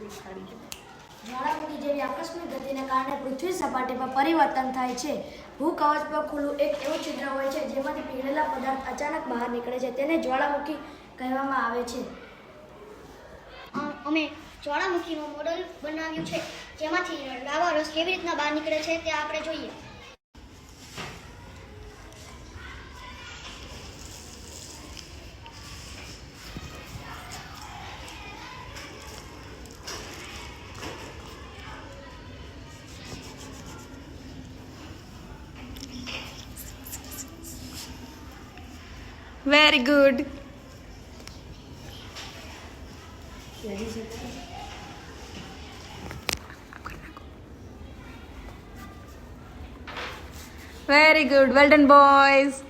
જ્વાળામુખી જેવી આકસ્મિક ગતિને કારણે પૃથ્વી સપાટીમાં પરિવર્તન થાય છે. ભૂકવચ પર ખુલ્લું એક એવું છિદ્ર હોય છે જેમાંથી પીગળેલા પદાર્થ અચાનક બહાર નીકળે છે. તેને જ્વાળામુખી કહેવામાં આવે છે. અમે જ્વાળામુખીનું મોડલ બનાવ્યું છે. જેમાંથી લાવા રસ કેવી રીતના બહાર નીકળે છે તે આપણે જોઈએ. very good. Very good. Well done boys.